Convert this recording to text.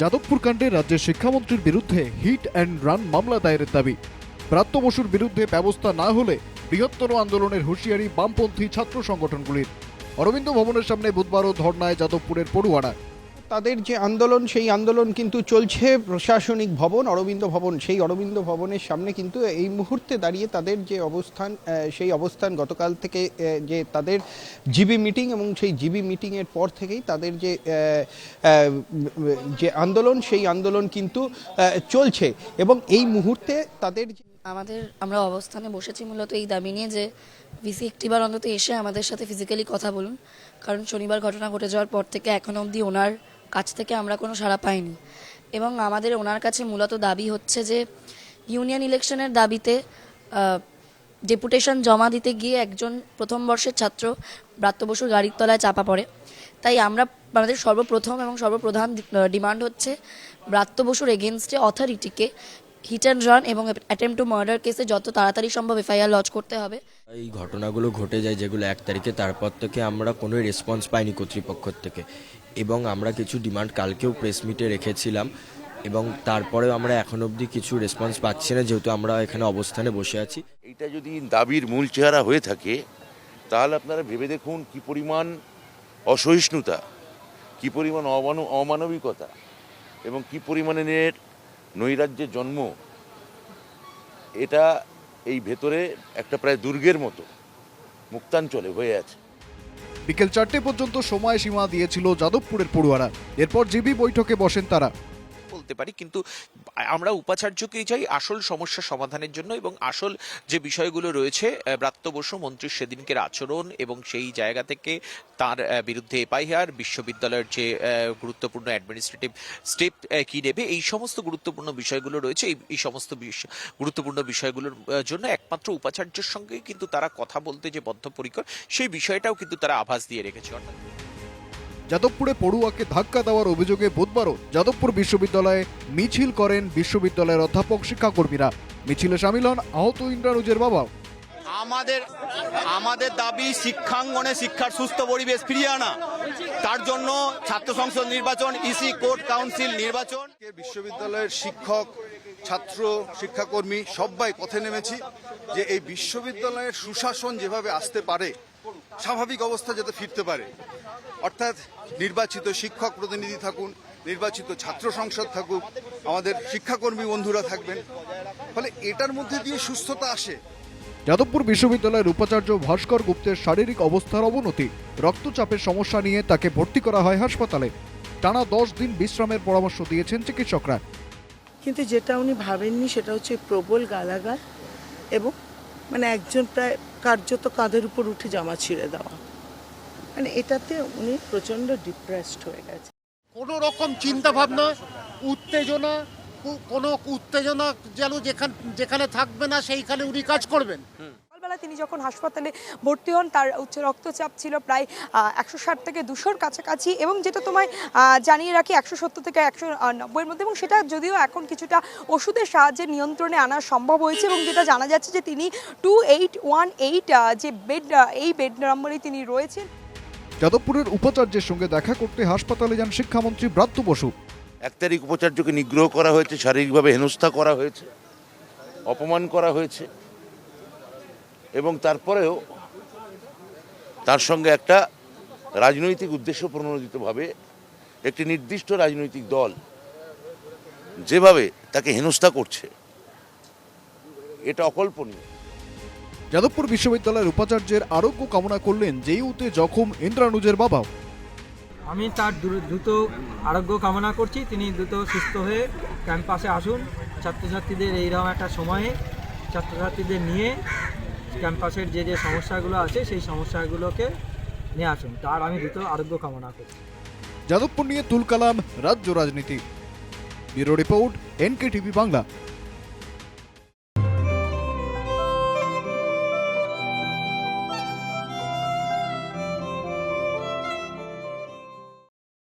যাদবপুর কাণ্ডে রাজ্যের শিক্ষামন্ত্রীর বিরুদ্ধে হিট অ্যান্ড রান মামলা দায়েরের দাবি। প্রাপ্ত বসুর বিরুদ্ধে ব্যবস্থা না হলে বৃহত্তর আন্দোলনের হুঁশিয়ারি বামপন্থী ছাত্র সংগঠনগুলির। অরবিন্দ ভবনের সামনে বুধবারও ধর্নায় যাদবপুরের পড়ুয়ারা তাদের যে আন্দোলন, সেই আন্দোলন কিন্তু চলছে প্রশাসনিক ভবন, অরবিন্দ ভবন। সেই অরবিন্দ ভবনের সামনে কিন্তু এই মুহূর্তে দাঁড়িয়ে তাদের যে অবস্থান সেই অবস্থান গতকাল থেকে যে তাদের জিবি মিটিং এবং সেই জিবি মিটিংয়ের পর থেকেই তাদের যে যে আন্দোলন, সেই আন্দোলন কিন্তু চলছে। এবং এই মুহূর্তে তাদের আমাদের, আমরা অবস্থানে বসেছি মূলত এই দাবি নিয়ে যে ভিসি একটিবার অন্তত এসে আমাদের সাথে ফিজিক্যালি কথা বলুন। কারণ শনিবার ঘটনা ঘটে যাওয়ার পর থেকে এখনও অবধি ওনার কাছ থেকে আমরা কোনো সাড়া পাইনি। এবং আমাদের ওনার কাছে মূলত দাবি হচ্ছে যে, ইউনিয়ন ইলেকশনের দাবিতে ডেপুটেশন জমা দিতে গিয়ে একজন প্রথম বর্ষের ছাত্র ব্রাত্য বসুর গাড়ির তলায় চাপা পড়ে। তাই আমরা আমাদের সর্বপ্রথম এবং সর্বপ্রধান ডিমান্ড হচ্ছে ব্রাত্য বসুর এগেনস্টে অথরিটিকে হিট অ্যান্ড রান এবং অ্যাটেম্প টু মার্ডার কেসে যত তাড়াতাড়ি সম্ভব এফআইআর লজ করতে হবে। এই ঘটনাগুলো ঘটে যায় যেগুলো এক তারিখে, তারপর থেকে আমরা কোনো রেসপন্স পাইনি কর্তৃপক্ষ থেকে। এবং আমরা কিছু ডিমান্ড কালকেও প্রেস মিটে রেখেছিলাম এবং তারপরেও আমরা এখন অবধি কিছু রেসপন্স পাচ্ছি না, যেহেতু আমরা এখানে অবস্থানে বসে আছি। এটা যদি দাবির মূল চেহারা হয়ে থাকে, তাহলে আপনারা ভেবে দেখুন কি পরিমাণ অসহিষ্ণুতা, কি পরিমাণ অমানব অমানবিকতা এবং কি পরিমাণের নৈরাজ্যের জন্ম। এটা এই ভেতরে একটা প্রায় দুর্গের মতো মুক্তাঞ্চলে হয়ে আছে। বিকেল চারটে পর্যন্ত সময়সীমা দিয়েছিল যাদবপুরের পড়ুয়ারা। এরপর জিবি বৈঠকে বসেন তারা। বলতে পারি, কিন্তু আমরা উপাচার্যকেই চাই আসল সমস্যা সমাধানের জন্য এবং আসল যে বিষয়গুলো রয়েছে ব্রাত্য বসু মন্ত্রীর সেদিনকের আচরণ এবং সেই জায়গা থেকে তার বিরুদ্ধে এফআইআর বিশ্ববিদ্যালয়ের যে গুরুত্বপূর্ণ অ্যাডমিনিস্ট্রেটিভ স্টেপ কি নেবে, এই সমস্ত গুরুত্বপূর্ণ বিষয়গুলো রয়েছে। এই সমস্ত গুরুত্বপূর্ণ বিষয়গুলোর জন্য একমাত্র উপাচার্যের সঙ্গে কিন্তু তারা কথা বলতে যে বদ্ধপরিকর, সেই বিষয়টাও কিন্তু তারা আভাস দিয়ে রেখেছে, অর্থাৎ যাদবপুরে পড়ুয়াকে ধাক্কা দেওয়ার অভিযোগে বুধবারও যাদবপুর বিশ্ববিদ্যালয়ে মিছিল করেন বিশ্ববিদ্যালয়ের অধ্যাপক শিক্ষাকর্মীরা। মিছিলে সামিল হন আহত ইন্দ্রানুজের বাবাও। আমাদের আমাদের দাবি শিক্ষাঙ্গনে শিক্ষার সুস্থ পরিবেশ ফিরিয়ে আনা। তার জন্য ছাত্র সংসদ নির্বাচন ইসি কোর্ট কাউন্সিল নির্বাচন। বিশ্ববিদ্যালয়ের শিক্ষক ছাত্র শিক্ষাকর্মী সবাই পথে নেমেছি যে এই বিশ্ববিদ্যালয়ের সুশাসন যেভাবে আসতে পারে স্বাভাবিক অবস্থা যাতে ফিরতে পারে। অর্থাৎ নির্বাচিত শিক্ষক প্রতিনিধি থাকুন নির্বাচিত ছাত্র সংসদ থাকুক আমাদের শিক্ষাকর্মী বন্ধুরা থাকবেন। ফলে এটার মধ্যে দিয়ে সুস্থতা আসে। যাদবপুর বিশ্ববিদ্যালয়ের উপাচার্য ভাস্কর গুপ্তের শারীরিক অবস্থার অবনতি রক্তচাপের সমস্যা নিয়ে তাকে ভর্তি করা হয় হাসপাতালে। টানা দশ দিন বিশ্রামের পরামর্শ দিয়েছেন চিকিৎসকরা। কিন্তু যেটা উনি ভাবেননি সেটা হচ্ছে প্রবল গালাগাল এবং মানে একজন প্রায় কার্যত কাঁধের উপর উঠে জামা ছিঁড়ে দেওয়া। মানে এটাতে উনি প্রচণ্ড ডিপ্রেসড হয়ে গেছে। কোনো রকম চিন্তা ভাবনা উত্তেজনা কোনো উত্তেজনা যেন যেখানে যেখানে থাকবে না সেইখানে উনি কাজ করবেন? সকালবেলা তিনি যখন হাসপাতালে ভর্তি হন তার উচ্চ রক্তচাপ ছিল প্রায় একশো ষাট থেকে দুশোর কাছাকাছি এবং যেটা তোমায় জানিয়ে রাখি একশো সত্তর থেকে একশো নব্বইয়ের মধ্যে এবং সেটা যদিও এখন কিছুটা ওষুধের সাহায্যে নিয়ন্ত্রণে আনা সম্ভব হয়েছে এবং যেটা জানা যাচ্ছে যে তিনি টু এইট ওয়ান এইট যে বেড এই বেড নম্বরেই তিনি রয়েছেন। যাদবপুরের উপাচার্যের সঙ্গে দেখা করতে হাসপাতালে যান শিক্ষামন্ত্রী ব্রাত্য বসু। এক তারিখ উপাচার্যকে নিগ্রহ করা হয়েছে শারীরিকভাবে হেনস্থা করা হয়েছে অপমান করা হয়েছে। এবং তারপরেও তার সঙ্গে একটা রাজনৈতিক উদ্দেশ্য প্রণোদিতভাবে একটি নির্দিষ্ট রাজনৈতিক দল যেভাবে তাকে হেনস্থা করছে এটা অকল্পনীয়। যাদবপুর বিশ্ববিদ্যালয়ের উপাচার্যের আরোগ্য কামনা করলেন জেইউতে জখম ইন্দ্রানুজের বাবা আমি তার দ্রু- দ্রুত আরোগ্য কামনা করছি। তিনি দ্রুত সুস্থ হয়ে ক্যাম্পাসে আসুন। ছাত্রছাত্রীদের এইরকম একটা সময়ে ছাত্রছাত্রীদের নিয়ে ক্যাম্পাসের যে যে সমস্যাগুলো আছে, সেই সমস্যাগুলোকে নিয়ে আসুন। তার আমি দ্রুত আরোগ্য কামনা করি। যাদবপুর নিয়ে তুলকালাম রাজ্য রাজনীতি। Bureau report NK TV Bangla.